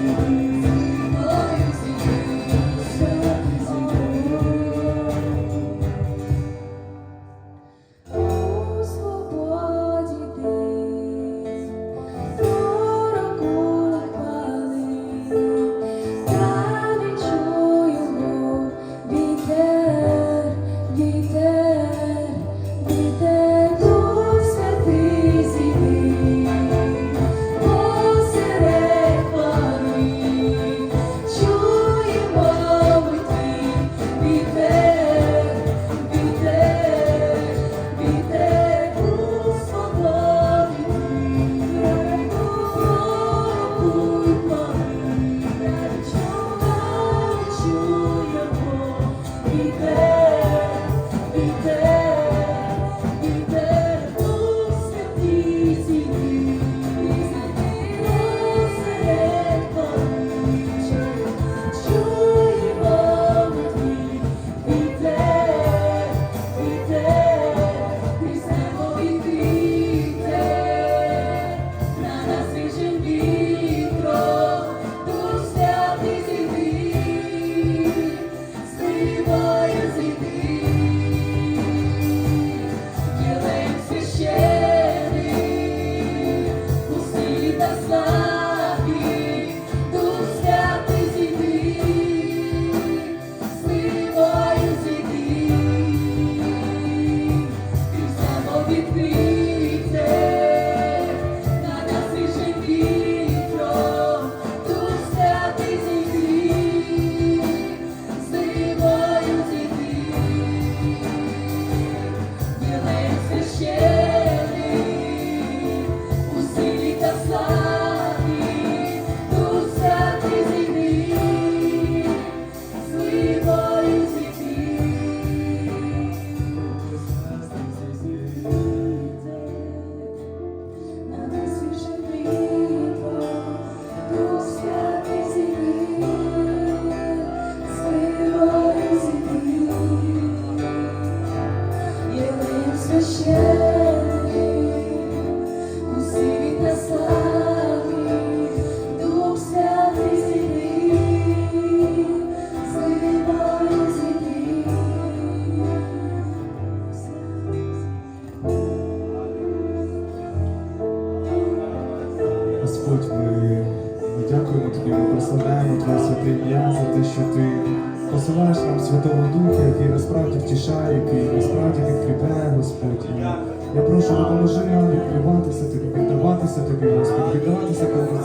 Thank you.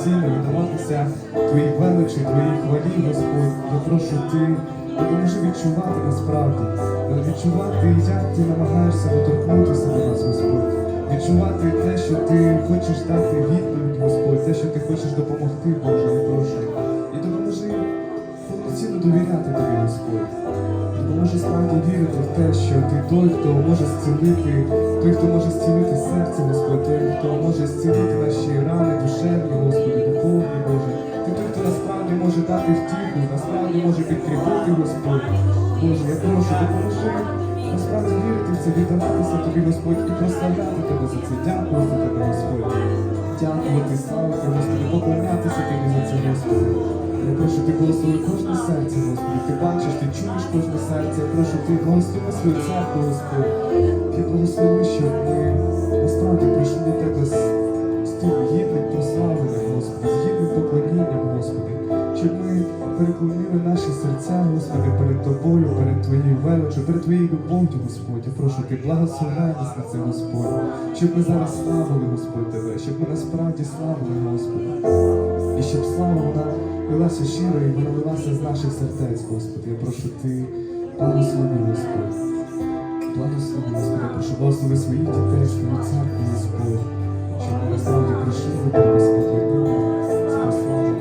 Повноцінно, віддаватися Твоїй величі, Твоїй хвалі, Господь. Я прошу ти, допоможи відчувати насправді, відчувати, як ти намагаєшся доторкнутися до нас, Господь. Відчувати те, що ти хочеш дати відповідь, Господь, те, що ти хочеш допомогти, Боже, я прошу. І допоможи повноцінно довіряти тобі, Господь. Допоможи справді вірити в те, що ти той, хто може зцілити, той, хто може зцілити серце, Господь, той, хто може зцілити наші рани, душевні, Господи, духовні, Боже. Ти той, хто насправді може дати втіху, насправді може підкріпити, Господь. Боже, я прошу, допоможи насправді вірити в це, віддаватися тобі, Господь, і прославляти тебе за це. Дякую за тебе, Господь. Дякувати, славити, Господи, поклонятися тобі за це, Господи. Я прошу, ти благослови кожне серце, Господи. Ти бачиш, ти чуєш кожне серце. Я прошу, ти благослови свою церкву, Господь. Ти благослови, щоб ми насправді прийшли до тебе з, тим гідним прославленням, Господи, з гідним поклонінням, Господи. Щоб ми переклонили наші серця, Господи, перед Тобою, перед Твоєю величю, перед Твоєю любов'ю, Господь. Я прошу, Ти благословляй нас на це, Господь. Щоб ми зараз славили, Господь, Тебе, щоб ми насправді славили, Господи. І щоб слава вона лилася щиро і вона з наших сердець, Господи. Я прошу Ти благослови, Господь. Благослови, Господи, я прошу благослови своїх дітей, свою церкву, Господь. Щоб ми насправді прийшли до Тебе поклонінням, з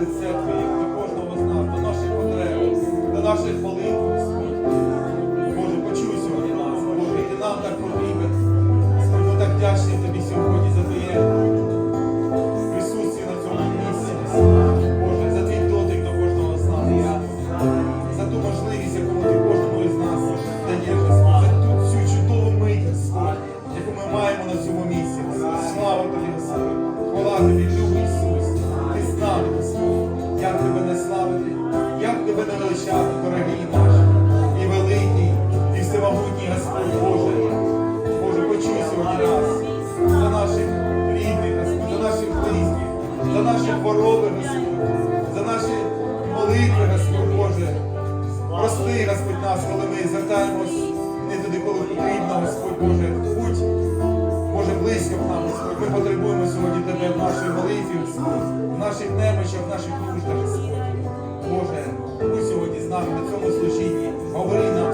лице Твоє до кожного з нас, до наших потреб, до наших молитв, Господь. Боже, почуй сьогодні нас, Боже, ти нам так потрібен. Ми так вдячні Тобі сьогодні за Твоє присутствие на цьому місці. Боже, за твій дотик до кожного з нас, за ту можливість, яку ти кожному із нас даєш, за ту цю чудову мить, яку ми маємо на цьому місці. Слава тобі, Господь! Хвала тобі. Боже. Будь, Боже, близько к нам, Господь. Ми потребуємо сьогодні Тебе в нашій молитві, в наших немочах, в наших нуждах, Господь. Боже, будь сьогодні з нами на цьому служінні. Говори нам